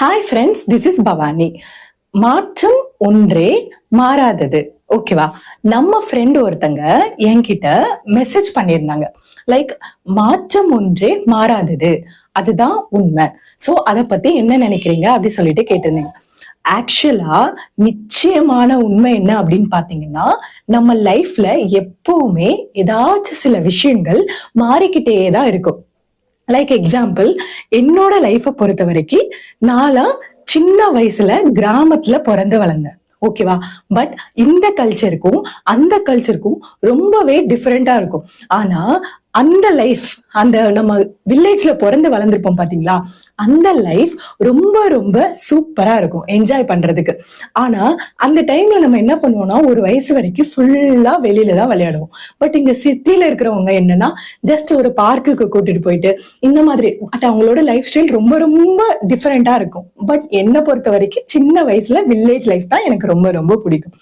Hi friends this is Bhavani மாற்றம் ஒன்றே மாறாதது. ஓகேவா நம்ம ஃப்ரெண்ட் ஒருத்தங்க என்கிட்ட மெசேஜ் பண்ணியிருந்தாங்க. லைக் மாற்றம் ஒன்றே மாறாதது. அதுதான் உண்மை. சோ அத பத்தி என்ன நினைக்கிறீங்க? அப்படி சொல்லிட்டு கேட்டிருந்தீங்க. ஆக்சுவலா நிச்சயமான உண்மை என்ன அப்படின்னு பாத்தீங்கன்னா நம்ம லைஃப்ல எப்பவுமே ஏதாச்சும் சில விஷயங்கள் மாறிக்கிட்டே தான் இருக்கும். லைக் எக்ஸாம்பிள் என்னோட லைஃப்பை பொறுத்த வரைக்கும் நான்லாம் சின்ன வயசுல கிராமத்துல பிறந்து வளர்ந்தேன். ஓகேவா பட் இந்த கல்ச்சருக்கும் அந்த கல்ச்சருக்கும் ரொம்பவே டிஃப்ரெண்டா இருக்கும். ஆனா அந்த லைஃப் அந்த நம்ம வில்லேஜ்ல பிறந்து வளர்ந்துருப்போம் பாத்தீங்களா? அந்த லைஃப் ரொம்ப ரொம்ப சூப்பரா இருக்கும் என்ஜாய் பண்றதுக்கு. ஆனா அந்த டைம்ல நம்ம என்ன பண்ணுவோம்னா ஒரு வயசு வரைக்கும் ஃபுல்லா வெளியில தான் விளையாடுவோம். பட் இங்க சிட்டில இருக்கிறவங்க என்னன்னா ஜஸ்ட் ஒரு பார்க்குக்கு கூட்டிட்டு போயிட்டு இந்த மாதிரி பட் அவங்களோட லைஃப் ஸ்டைல் ரொம்ப ரொம்ப டிஃப்ரெண்டா இருக்கும். பட் என்னை பொறுத்த வரைக்கும் சின்ன வயசுல வில்லேஜ் லைஃப் தான் எனக்கு ரொம்ப ரொம்ப பிடிக்கும்.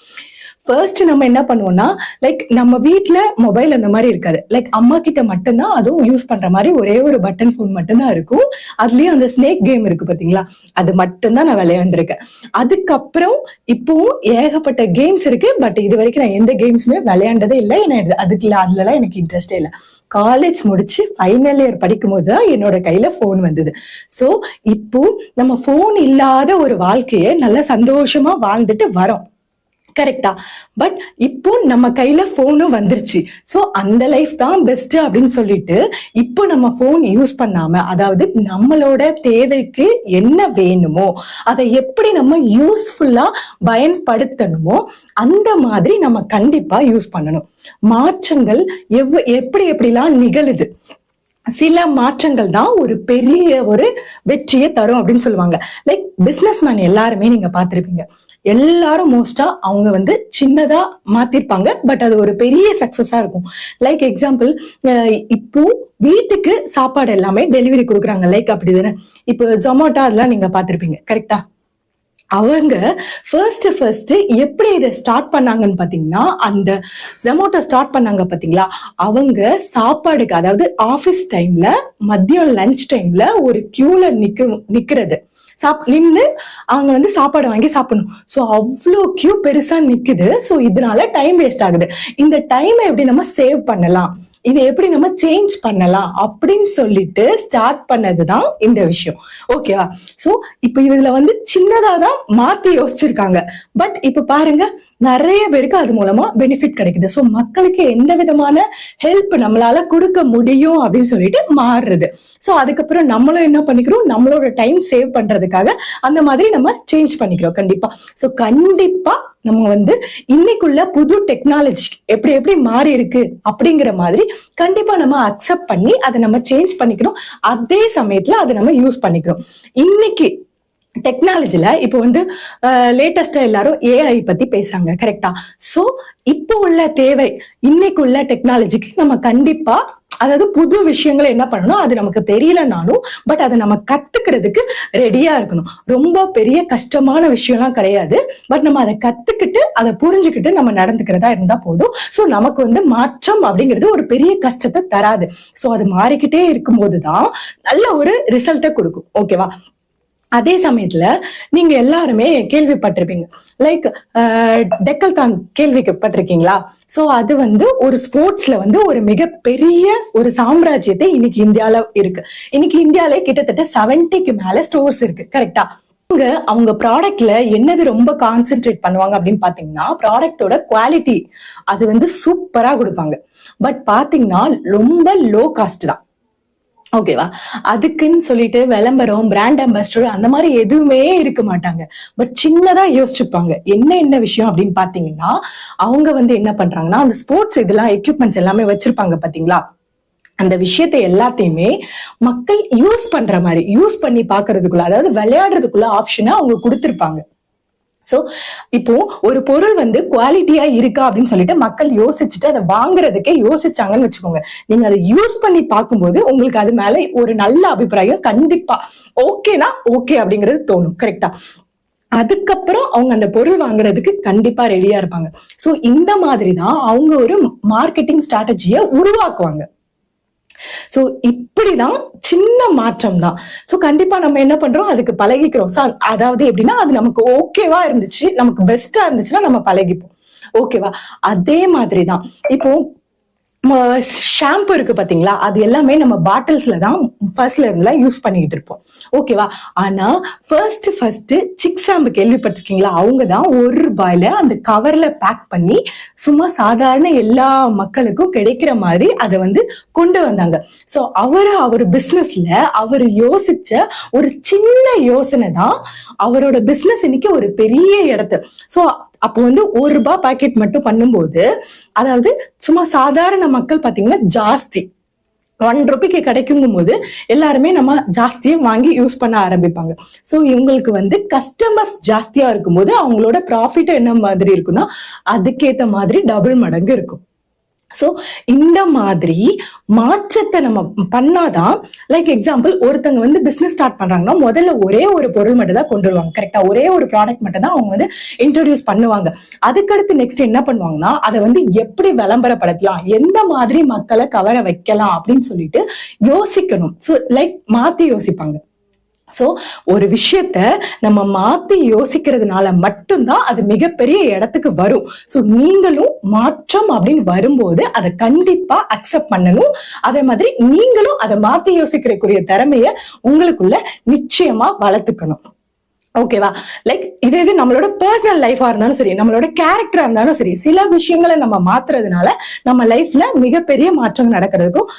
ஃபர்ஸ்ட் நம்ம என்ன பண்ணுவோம்னா லைக் நம்ம வீட்டுல மொபைல் அந்த மாதிரி இருக்காது. லைக் அம்மா கிட்ட மட்டும்தான் அதுவும் யூஸ் பண்ற மாதிரி ஒரே ஒரு பட்டன் ஃபோன் மட்டும்தான் இருக்கும். அதுலயும் அந்த ஸ்னேக் கேம் இருக்கு பாத்தீங்களா அது மட்டும்தான் நான் விளையாண்டுருக்கேன். அதுக்கப்புறம் இப்பவும் ஏகப்பட்ட கேம்ஸ் இருக்கு. பட் இது வரைக்கும் நான் எந்த கேம்ஸுமே விளையாண்டதே இல்லை. ஏன்னா அதுக்குள்ள அதுலலாம் எனக்கு இன்ட்ரெஸ்டே இல்லை. காலேஜ் முடிச்சு ஃபைனல் இயர் படிக்கும் போது தான் என்னோட கையில ஃபோன் வந்தது. சோ இப்போ நம்ம ஃபோன் இல்லாத ஒரு வாழ்க்கையை நல்லா சந்தோஷமா வாழ்ந்துட்டு வரோம் கரெக்டா பட் இப்போ நம்ம கையில போனும் வந்துருச்சு. சோ அந்த லைஃப் தான் பெஸ்ட் அப்படின்னு சொல்லிட்டு இப்போ நம்ம போன் யூஸ் பண்ணாம அதாவது நம்மளோட தேவைக்கு என்ன வேணுமோ அதை எப்படி நம்ம யூஸ்ஃபுல்லா பயன்படுத்தணுமோ அந்த மாதிரி நம்ம கண்டிப்பா யூஸ் பண்ணணும். மாற்றங்கள் எவ் எப்படி எப்படிலாம் நிகழுது? சில மாற்றங்கள் தான் ஒரு பெரிய ஒரு வெற்றியை தரும் அப்படின்னு சொல்லுவாங்க. லைக் பிசினஸ் மேன் எல்லாருமே நீங்க பாத்திருப்பீங்க எல்லாரும் மோஸ்டா அவங்க வந்து சின்னதா மாத்திருப்பாங்க பட் அது ஒரு பெரிய சக்சஸா இருக்கும். லைக் எக்ஸாம்பிள் இப்போ வீட்டுக்கு சாப்பாடு எல்லாமே டெலிவரி கொடுக்குறாங்க. லைக் அப்படிதானே இப்போ ஜொமேட்டோ அதெல்லாம் நீங்க பாத்திருப்பீங்க கரெக்டா அவங்க ஃபர்ஸ்ட் ஃபர்ஸ்ட் எப்படி இதை ஸ்டார்ட் பண்ணாங்கன்னு பாத்தீங்கன்னா அந்த ஜொமோட்டோ ஸ்டார்ட் பண்ணாங்க பாத்தீங்களா அவங்க சாப்பாடுக்கு அதாவது ஆபீஸ் டைம்ல மதியம் லஞ்ச் டைம்ல ஒரு கியூல நிக்க நிக்கிறது. சாப் நின்று அவங்க வந்து சாப்பாடு வாங்கி சாப்பிடணும். ஸோ அவ்வளோ கியூ பெருசா நிக்குது. ஸோ இதனால டைம் வேஸ்ட் ஆகுது. இந்த டைமை எப்படி நம்ம சேவ் பண்ணலாம்? இதை எப்படி நம்ம சேஞ்ச் பண்ணலாம் அப்படின்னு சொல்லிட்டு ஸ்டார்ட் பண்ணதுதான் இந்த விஷயம். ஓகேவா சோ இப்ப இதுல வந்து சின்னதா தான் மாத்தி யோசிச்சிருக்காங்க. பட் இப்ப பாருங்க நிறைய பேருக்கு அது மூலமா பெனிஃபிட் கிடைக்குது. சோ மக்களுக்கு எந்த விதமான ஹெல்ப் நம்மளால கொடுக்க முடியும் அப்படின்னு சொல்லிட்டு மாறுறது. சோ அதுக்கப்புறம் நம்மளும் என்ன பண்ணிக்கிறோம்? நம்மளோட டைம் சேவ் பண்றதுக்காக அந்த மாதிரி நம்ம சேஞ்ச் பண்ணிக்கிறோம். கண்டிப்பா. சோ கண்டிப்பா நம்ம வந்து இன்னைக்குள்ள புது டெக்னாலஜி எப்படி எப்படி மாறி இருக்கு அப்படிங்கிற மாதிரி கண்டிப்பா நம்ம அக்செப்ட் பண்ணி அதை நம்ம சேஞ்ச் பண்ணிக்கணும். அதே சமயத்துல அதை நம்ம யூஸ் பண்ணிக்கிறோம் இன்னைக்கு டெக்னாலஜில இப்போ வந்து லேட்டஸ்டா எல்லாரும் ஏஐ பத்தி பேசுறாங்க கரெக்டா சோ இப்போ உள்ள தேவை இன்னைக்கு உள்ள டெக்னாலஜிக்கு நம்ம கண்டிப்பா அதாவது புது விஷயங்களை என்ன பண்ணணும்? அது நமக்கு தெரியலனாலும் பட் அதை நம்ம கத்துக்கிறதுக்கு ரெடியா இருக்கணும். ரொம்ப பெரிய கஷ்டமான விஷயம்லாம் கிடையாது. பட் நம்ம அதை கத்துக்கிட்டு அதை புரிஞ்சுக்கிட்டு நம்ம நடந்துக்கிறதா இருந்தா போதும். சோ நமக்கு வந்து மாற்றம் அப்படிங்கிறது ஒரு பெரிய கஷ்டத்தை தராது. சோ அது மாறிக்கிட்டே இருக்கும்போது தான் நல்ல ஒரு ரிசல்ட்டை கொடுக்கும். ஓகேவா அதே சமயத்துல நீங்க எல்லாருமே கேள்விப்பட்டிருப்பீங்க. லைக் டெக்கல் தான் கேள்விப்பட்டிருக்கீங்களா? சோ அது வந்து ஒரு ஸ்போர்ட்ஸ்ல வந்து ஒரு மிகப்பெரிய ஒரு சாம்ராஜ்யத்தை இன்னைக்கு இந்தியால இருக்கு. இன்னைக்கு இந்தியால கிட்டத்தட்ட செவன்டிக்கு மேல ஸ்டோர்ஸ் இருக்கு. கரெக்டா அவங்க அவங்க ப்ராடக்ட்ல என்னது ரொம்ப கான்சென்ட்ரேட் பண்ணுவாங்க அப்படின்னு பாத்தீங்கன்னா ப்ராடக்டோட குவாலிட்டி அது வந்து சூப்பரா கொடுப்பாங்க. பட் பாத்தீங்கன்னா ரொம்ப லோ காஸ்ட் தான். ஓகேவா அதுக்குன்னு சொல்லிட்டு விளம்பரம் பிராண்ட் அம்பாசிடர் அந்த மாதிரி எதுவுமே இருக்க மாட்டாங்க. பட் சின்னதா யோசிச்சுப்பாங்க. என்ன என்ன விஷயம் அப்படின்னு பாத்தீங்கன்னா அவங்க வந்து என்ன பண்றாங்கன்னா அந்த ஸ்போர்ட்ஸ் இதெல்லாம் எக்யூப்மெண்ட்ஸ் எல்லாமே வச்சிருப்பாங்க பாத்தீங்களா அந்த விஷயத்தை எல்லாத்தையுமே மக்கள் யூஸ் பண்ற மாதிரி யூஸ் பண்ணி பாக்குறதுக்குள்ள அதாவது விளையாடுறதுக்குள்ள ஆப்ஷனை அவங்க கொடுத்திருப்பாங்க. சோ இப்போ ஒரு பொருள் வந்து குவாலிட்டியா இருக்கா அப்படின்னு சொல்லிட்டு மக்கள் யோசிச்சுட்டு அதை வாங்குறதுக்கே யோசிச்சாங்கன்னு வச்சுக்கோங்க. நீங்க அதை யூஸ் பண்ணி பார்க்கும்போது உங்களுக்கு அது மேல ஒரு நல்ல அபிப்பிராயம் கண்டிப்பா ஓகேனா ஓகே அப்படிங்கிறது தோணும். கரெக்டா அதுக்கப்புறம் அவங்க அந்த பொருள் வாங்குறதுக்கு கண்டிப்பா ரெடியா இருப்பாங்க. சோ இந்த மாதிரி தான் அவங்க ஒரு மார்க்கெட்டிங் ஸ்ட்ராட்டஜியை உருவாக்குவாங்க. சோ இப்படிதான் சின்ன மாற்றம் தான் சோ கண்டிப்பா நம்ம என்ன பண்றோம்? அதுக்கு பழகிக்கிறோம். So, அதாவது எப்படின்னா அது நமக்கு ஓகேவா இருந்துச்சு. நமக்கு பெஸ்டா இருந்துச்சுன்னா நம்ம பழகிப்போம். ஓகேவா அதே மாதிரிதான். இப்போ ஷாம்பு இருக்கு பாத்தீங்களா? அது எல்லாமே நம்ம பாட்டில்ஸ்ல தான் ஃபர்ஸ்ட்ல இருந்துல யூஸ் பண்ணிக்கிட்டு இருப்போம். ஓகேவா ஆனா ஃபர்ஸ்ட் ஃபர்ஸ்ட் சிக் ஷாம்பு கேள்விப்பட்டிருக்கீங்களா? அவங்க தான் ஒரு ரூபாயில அந்த கவர்ல பேக் பண்ணி சும்மா சாதாரண எல்லா மக்களுக்கும் கிடைக்கிற மாதிரி அதை வந்து கொண்டு வந்தாங்க. சோ அவரு அவர் பிசினஸ்ல அவர் யோசிச்ச ஒரு சின்ன யோசனை தான் அவரோட பிசினஸ் இன்னைக்கு ஒரு பெரிய இடத்து. சோ அப்போ வந்து ஒரு ரூபாய் பாக்கெட் மட்டும் பண்ணும்போது அதாவது சும்மா சாதாரண மக்கள் பாத்தீங்கன்னா ஜாஸ்தி. ஒன் ருபிக்கு கிடைக்குங்கும் போது எல்லாருமே நம்ம ஜாஸ்தியும் வாங்கி யூஸ் பண்ண ஆரம்பிப்பாங்க. சோ இவங்களுக்கு வந்து கஸ்டமர்ஸ் ஜாஸ்தியா இருக்கும்போது அவங்களோட ப்ராஃபிட் என்ன மாதிரி இருக்குன்னா அதுக்கேத்த மாதிரி டபுள் மடங்கு இருக்கும். சோ இந்த மாதிரி மாற்றத்தை நம்ம பண்ணாதான் லைக் எக்ஸாம்பிள் ஒருத்தங்க வந்து பிசினஸ் ஸ்டார்ட் பண்றாங்கன்னா முதல்ல ஒரே ஒரு பொருள் மட்டும் தான் கொண்டு வருவாங்க. கரெக்டா ஒரே ஒரு ப்ராடக்ட் மட்டும் தான் அவங்க வந்து இன்ட்ரடியூஸ் பண்ணுவாங்க. அதுக்கடுத்து நெக்ஸ்ட் என்ன பண்ணுவாங்கன்னா அதை வந்து எப்படி விளம்பரப்படுத்தலாம்? எந்த மாதிரி மக்களை கவர வைக்கலாம்? அப்படின்னு சொல்லிட்டு யோசிக்கணும். சோ லைக் மாத்தி யோசிப்பாங்க. ஸோ ஒரு விஷயத்த நம்ம மாத்தி யோசிக்கிறதுனால மட்டும்தான் அது மிகப்பெரிய இடத்துக்கு வரும். சோ நீங்களும் மாற்றம் அப்படின்னு வரும்போது அதை கண்டிப்பா அக்செப்ட் பண்ணணும். அதே மாதிரி நீங்களும் அதை மாத்தி யோசிக்கிறக்குரிய திறமைய உங்களுக்குள்ள நிச்சயமா வளர்த்துக்கணும். ஓகேவா லைக் இது இது நம்மளோட பர்சனல் லைஃபா இருந்தாலும் சரி நம்மளோட கேரக்டரா இருந்தாலும் சரி சில விஷயங்களை நம்ம மாத்துறதுனால நம்ம லைஃப்ல மிகப்பெரிய மாற்றம் நடக்கிறதுக்கும்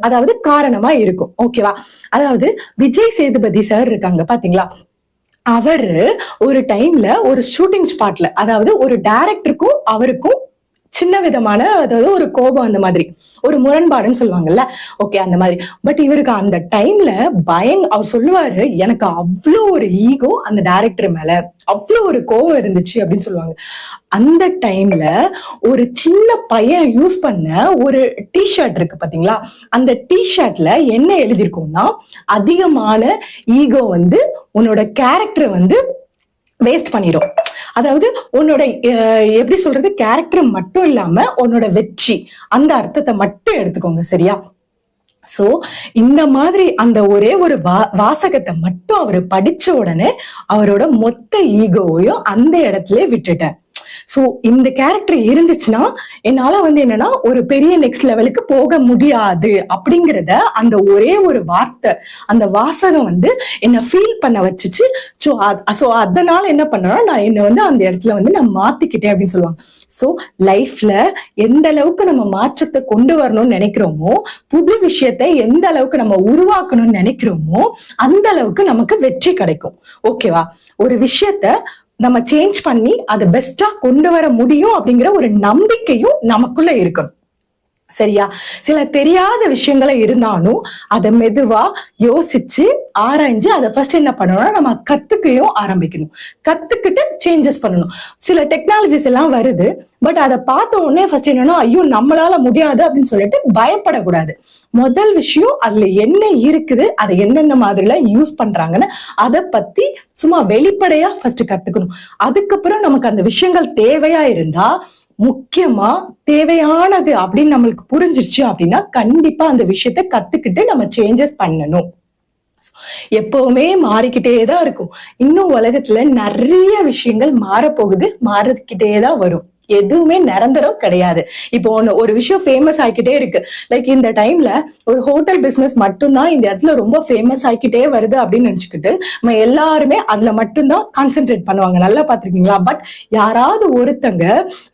அதாவது காரணமா இருக்கும். ஓகேவா அதாவது விஜய் சேதுபதி சார் இருக்காங்க பாத்தீங்களா? அவரு ஒரு டைம்ல ஒரு ஷூட்டிங் ஸ்பாட்ல அதாவது ஒரு டைரக்டருக்கும் அவருக்கும் சின்ன விதமான அதாவது ஒரு கோபம் அந்த மாதிரி. ஒரு முரண்பாடுன்னு சொல்லுவாங்கல்ல? ஓகே அந்த மாதிரி. பட் இவருக்கு அந்த டைம்ல பயங் அவர் சொல்லுவாரு எனக்கு அவ்வளோ ஒரு ஈகோ அந்த டைரக்டர் மேல. அவ்வளோ ஒரு கோபம் இருந்துச்சு அப்படின்னு சொல்லுவாங்க. அந்த டைம்ல ஒரு சின்ன பையன் யூஸ் பண்ண ஒரு டிஷர்ட் இருக்கு பாத்தீங்களா? அந்த டிஷர்ட்ல என்ன எழுதியிருக்கோம்னா அதிகமான ஈகோ வந்து உன்னோட கேரக்டரை வந்து வேஸ்ட் பண்ணிடும் அதாவது உன்னோட அஹ், எப்படி சொல்றது கேரக்டர் மட்டும் இல்லாம உன்னோட வெற்றி அந்த அர்த்தத்தை மட்டும் எடுத்துக்கோங்க சரியா? சோ இந்த மாதிரி அந்த ஒரே ஒரு வா வாசகத்தை மட்டும் அவர் படிச்ச உடனே அவரோட மொத்த ஈகோவையும் அந்த இடத்துல விட்டுட்டார். சோ இந்த கேரக்டர் இருந்துச்சுன்னா என்னால வந்து என்னன்னா ஒரு பெரிய நெக்ஸ்ட் லெவலுக்கு போக முடியாது. அப்படிங்கறத அந்த ஒரே ஒரு வார்த்தை அந்த வாசகம் வந்து என்ன ஃபீல் பண்ண வச்சுச்சு. சோ சோ அதனால என்ன பண்ணனா நான் என்ன வந்து அந்த இடத்துல வந்து நான் மாத்திக்கிட்டேன் அப்படின்னு சொல்லுவாங்க. சோ லைஃப்ல எந்த அளவுக்கு நம்ம மாற்றத்தை கொண்டு வரணும்னு நினைக்கிறோமோ புது விஷயத்தை எந்த அளவுக்கு நம்ம உருவாக்கணும்னு நினைக்கிறோமோ அந்த அளவுக்கு நமக்கு வெற்றி கிடைக்கும். ஓகேவா ஒரு விஷயத்த நம்ம சேஞ்ச் பண்ணி அதை பெஸ்டா கொண்டு வர முடியும் அப்படிங்கிற ஒரு நம்பிக்கையும் நமக்குள்ள இருக்கணும். சரியா? சில தெரியாத விஷயங்களை இருந்தாலும் அதை மெதுவா யோசிச்சு ஆராய்ஞ்சு அதை ஃபர்ஸ்ட் என்ன பண்ணணும்னா நம்ம கத்துக்கையும் ஆரம்பிக்கணும். கத்துக்கிட்டு சேஞ்சஸ் பண்ணணும். சில டெக்னாலஜிஸ் எல்லாம் வருது பட் அதை பார்த்த உடனே ஃபர்ஸ்ட் என்னன்னா ஐயோ நம்மளால முடியாது அப்படின்னு சொல்லிட்டு பயப்படக்கூடாது. முதல் விஷயம் அதுல என்ன இருக்குது அதை எந்தெந்த மாதிரிலாம் யூஸ் பண்றாங்கன்னு அதை பத்தி சும்மா வெளிப்படையா ஃபர்ஸ்ட் கத்துக்கணும். அதுக்கப்புறம் நமக்கு அந்த விஷயங்கள் தேவையா இருந்தா முக்கியமா தேவையானது அப்படின்னு நம்மளுக்கு புரிஞ்சிருச்சு அப்படின்னா கண்டிப்பா அந்த விஷயத்த கத்துக்கிட்டு நம்ம சேஞ்சஸ் பண்ணணும். எப்பவுமே மாறிக்கிட்டே தான் இருக்கும். இன்னும் உலகத்துல நிறைய விஷயங்கள் மாறப்போகுது மாறிக்கிட்டே தான் வரும். எதுவுமே நிரந்தரம் கிடையாது. இப்போ ஒண்ணு ஒரு விஷயம் ஃபேமஸ் ஆகிக்கிட்டே இருக்கு. லைக் இந்த டைம்ல ஒரு ஹோட்டல் பிசினஸ் மட்டும்தான் இந்த இடத்துல ரொம்ப ஃபேமஸ் ஆகிக்கிட்டே வருது அப்படின்னு நினைச்சுக்கிட்டு நம்ம எல்லாருமே அதுல மட்டும்தான் கான்சென்ட்ரேட் பண்ணுவாங்க. நல்லா பாத்திருக்கீங்களா பட் யாராவது ஒருத்தங்க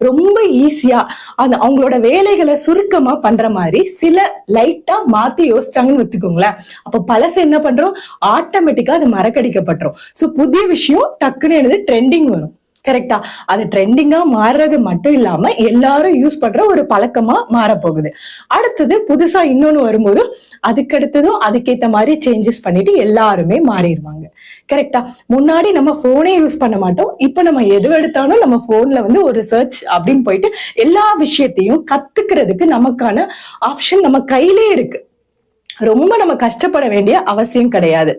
ரொம்ப ஈஸியா அந்த அவங்களோட வேலைகளை சுருக்கமா பண்ற மாதிரி சில லைட்டா மாத்தி யோசிச்சாங்கன்னு வச்சுக்கோங்களேன். அப்ப பழசு என்ன பண்றோம்? ஆட்டோமேட்டிக்கா அது மறக்கடிக்கப்பட்டுரும். சோ புதிய விஷயம் டக்குன்னு எனது ட்ரெண்டிங் வரும். கரெக்டா அது ட்ரெண்டிங்கா மாறுறது மட்டும் இல்லாம எல்லாரும் யூஸ் பண்ற ஒரு பழக்கமா மாறப்போகுது. அடுத்தது புதுசா இன்னொன்னு வரும்போது அதுக்கடுத்ததும் அதுக்கேத்த மாதிரி சேஞ்சஸ் பண்ணிட்டு எல்லாருமே மாறிடுவாங்க. கரெக்டா முன்னாடி நம்ம போனே யூஸ் பண்ண மாட்டோம். இப்ப நம்ம எது எடுத்தாலும் நம்ம போன்ல வந்து ஒரு சர்ச் அப்படின்னு போயிட்டு எல்லா விஷயத்தையும் கத்துக்கிறதுக்கு நமக்கான ஆப்ஷன் நம்ம கையிலே இருக்கு. ரொம்ப நம்ம கஷ்டப்பட வேண்டிய அவசியம் கிடையாது.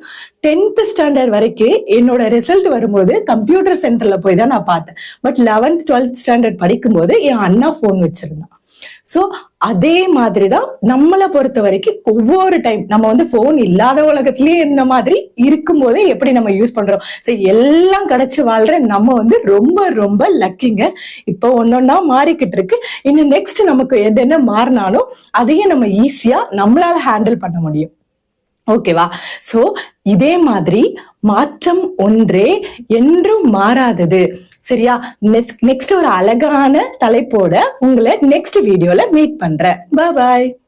டென்த் ஸ்டாண்டர்ட் வரைக்கும் என்னோட ரிசல்ட் வரும்போது கம்ப்யூட்டர் சென்டர்ல போய் தான் நான் பார்த்தேன். பட் லெவன்த் டுவெல்த் ஸ்டாண்டர்ட் படிக்கும்போது என் அண்ணா ஃபோன் வச்சிருந்தான். சோ அதே மாதிரிதான் நம்மளை பொறுத்த வரைக்கும் ஒவ்வொரு டைம் நம்ம வந்து போன் இல்லாத உலகத்திலேயே இருந்த மாதிரி இருக்கும்போது எப்படி நம்ம யூஸ் பண்றோம்? சோ எல்லாம் கிடைச்சு வாழ்ற நம்ம வந்து ரொம்ப ரொம்ப லக்கிங்க இப்போ ஒன்னொன்னா மாறிக்கிட்டு இருக்கு. இன்னும் நெக்ஸ்ட் நமக்கு எது என்ன மாறினாலும் அதையும் நம்ம ஈஸியா நம்மளால ஹேண்டில் பண்ண முடியும். ஓகேவா சோ இதே மாதிரி மாற்றம் ஒன்றே என்றும் மாறாதது. சரியா? நெக்ஸ்ட் நெக்ஸ்ட் ஒரு அழகான தலைப்போட உங்களை நெக்ஸ்ட் வீடியோல மீட் பண்றேன். பாய்